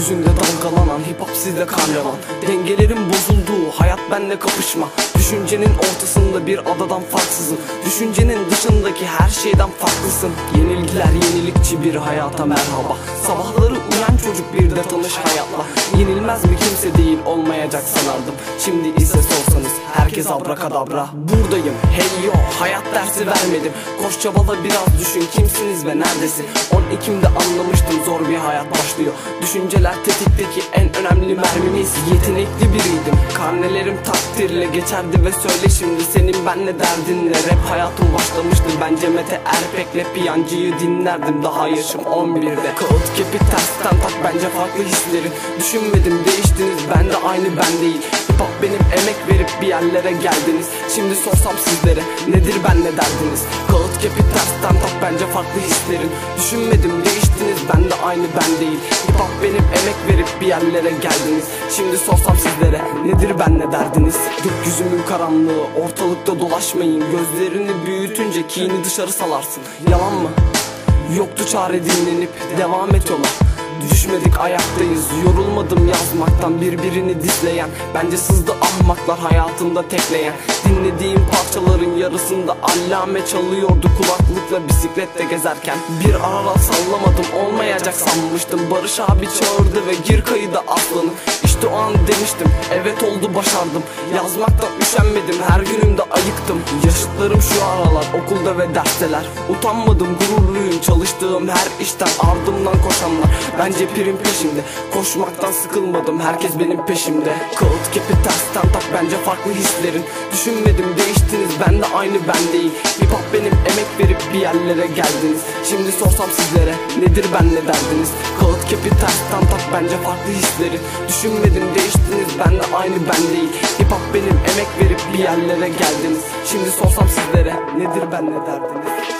Gökyüzünde dalgalanan hip hop sizde karnavan Dengelerin bozulduğu hayat benle kapışma. Düşüncenin ortasında bir adadan farksızım. Düşüncenin dışındaki her şeyden farklısın. Yenilgiler yenilikçi bir hayata merhaba. Sabahları uyan çocuk bir de tanış hayatla. Yenilmez mi kimse değil olmayacak sanardım. Şimdi ise sorsanız herkes abrakadabra. Buradayım hey yo hayat dersi vermedim. Koş çabala biraz düşün kimsiniz ve neredesin? 10 Ekim'de anlamıştım zor başlıyor. Düşünceler tetikteki en önemli mermimiz. Yetenekli biriydim. Karnelerim takdirle geçerdi ve söyle şimdi senin benle derdin ne? Rap hayatım başlamıştı. Bence Mete Erpek'le piyancıyı dinlerdim. Daha yaşım 11'de Kağıt kepi tersten tak. Bence farklı hislerin. Düşünmedim değiştiniz. Ben de aynı ben değil. Hip benim emek verip bir yerlere geldiniz. Şimdi sorsam sizlere nedir ben ne derdiniz kepi tersten tak bence farklı hislerin. Düşünmedim değiştiniz ben de aynı ben değil. Hip hop benim emek verip bir yerlere geldiniz. Şimdi sorsam sizlere nedir ben ne derdiniz? Gökyüzümün karanlığı ortalıkta dolaşmayın. Gözlerini büyütünce kini dışarı salarsın. Yalan mı? Yoktu çare dinlenip devam et yola Düşmedik ayaktayız. Yorulmadım yazmaktan birbirini dizleyen. Bence sızdı ahmaklar hayatımda tekleyen. Dinlediğim parçaların yarısında allame çalıyordu. Kulaklıkla bisiklette gezerken Bir ara sallamadım. Olmayacak sanmıştım. Barış abi çağırdı ve gir kayıda aslanım İşte o an demiştim evet oldu başardım. Yazmaktan üşenmedim her günümde ayıktım. Yaşıtlarım şu aralar okulda ve dersteler. Utanmadım gururluyum çalıştığım her işten ardımdan koşanlar. Bence prim peşimde Koşmaktan sıkılmadım herkes benim peşimde. Kağıt kepi tersten tak bence farklı hislerin. Düşünmedim değiştiniz ben de aynı ben değil. Hip hop benim bir yerlere geldiniz. Şimdi sorsam sizlere nedir ben ne derdiniz? Kağıt kepi tersten tak bence farklı hisleri. Düşünmedim değiştiniz ben de aynı ben değil. Hip hop benim emek verip bir yerlere geldiniz. Şimdi sorsam sizlere nedir ben ne derdiniz